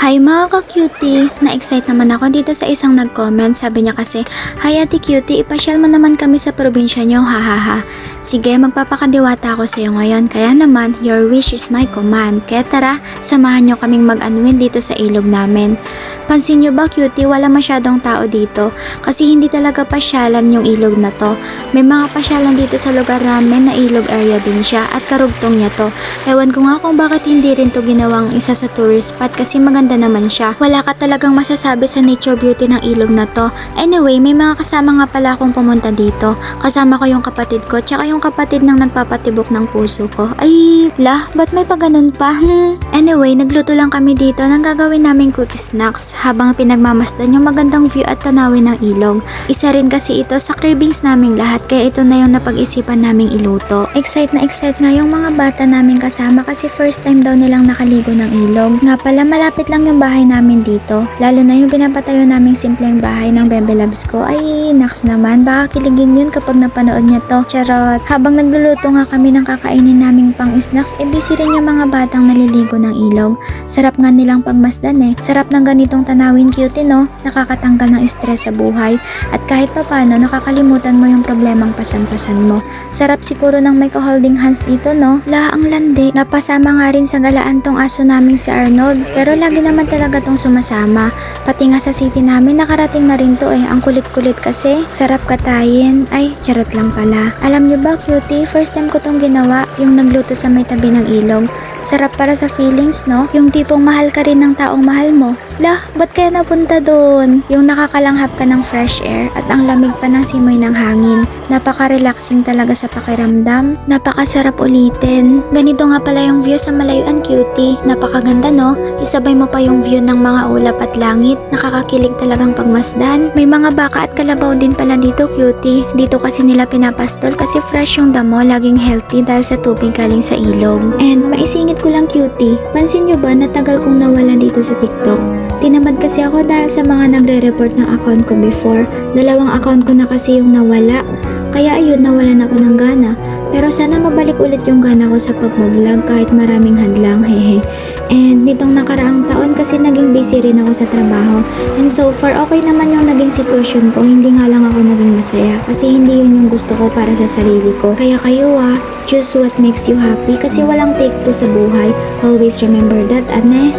Hi mga ka-cutie! Na-excite naman ako dito sa isang nag-comment. Sabi niya kasi, Hi ate cutie, ipasyal mo naman kami sa probinsya niyo, hahaha. Sige, magpapakadiwata ako sa iyo ngayon. Kaya naman, your wish is my command. Kaya tara, samahan niyo kaming mag-unwind dito sa ilog namin. Pansin niyo ba cutie, wala masyadong tao dito. Kasi hindi talaga pasyalan yung ilog na to. May mga pasyalan dito sa lugar namin na ilog area din siya at karugtong niya to. Ewan ko nga kung bakit hindi rin to ginawang isa sa tourist spot kasi maganda naman siya. Wala ka talagang masasabi sa nature beauty ng ilog na to. Anyway, may mga kasama nga pala akong pumunta dito. Kasama ko yung kapatid ko tsaka yung kapatid ng nagpapatibok ng puso ko. Ay, la, ba't may paganon pa? Hmm. Anyway, nagluto lang kami dito ng gagawin naming quick snacks habang pinagmamasdan yung magandang view at tanawin ng ilog. Isa rin kasi ito sa cravings naming lahat kaya ito na yung napag-isipan naming iluto. Excite na excite nga yung mga bata namin kasama kasi first time daw nilang nakaligo ng ilog. Nga pala malapit lang yung bahay namin dito. Lalo na yung pinapatayo naming simpleng bahay ng Bebe Labs ko. Ay, naks naman. Baka kiligin yun kapag napanood niya to. Charot. Habang nagluluto nga kami ng kakainin naming pang snacks, e busy rin yung mga batang naliligo ng ilog. Sarap nga nilang pagmasdan eh. Sarap ng ganitong tanawin cutie no? Nakakatanggal ng stress sa buhay. At kahit papano, nakakalimutan mo yung problemang pasan-pasan mo. Sarap siguro ng may ka-holding hands dito no? La, ang landi. Napasama nga rin sa galaan tong aso naming si Arnold. Pero lagi naman talaga tong sumasama. Pati nga sa city namin, nakarating na rin to eh. Ang kulit-kulit kasi. Sarap katayin. Ay, charot lang pala. Alam nyo ba, cutie? First time ko tong ginawa. Yung nagluto sa may tabi ng ilog. Sarap para sa feelings, no? Yung tipong mahal ka rin ng taong mahal mo. Lah, ba't kaya napunta doon? Yung nakakalanghap ka ng fresh air at ang lamig pa ng simoy ng hangin. Napaka-relaxing talaga sa pakiramdam. Napakasarap ulitin. Ganito nga pala yung view sa Malayuan Cutie. Napakaganda no? Isabay mo pa yung view ng mga ulap at langit. Nakakakilig talagang pagmasdan. May mga baka at kalabaw din pala dito Cutie. Dito kasi nila pinapastol kasi fresh yung damo, laging healthy dahil sa tubig galing sa ilog. And maisingit ko lang Cutie. Pansin nyo ba na tagal kong nawala dito sa TikTok? Tinamad kasi ako dahil sa mga nagre-report ng account ko before. Dalawang account ko na kasi yung nawala. Kaya ayun, nawalan ako ng gana. Pero sana mabalik ulit yung gana ko sa pagbablog kahit maraming hadlang, hehe. And nitong nakaraang taon kasi naging busy rin ako sa trabaho. And so far, okay naman yung naging sitwasyon ko. Hindi nga lang ako naging masaya. Kasi hindi yun yung gusto ko para sa sarili ko. Kaya kayo ah, choose what makes you happy kasi walang take to sa buhay. Always remember that, ane.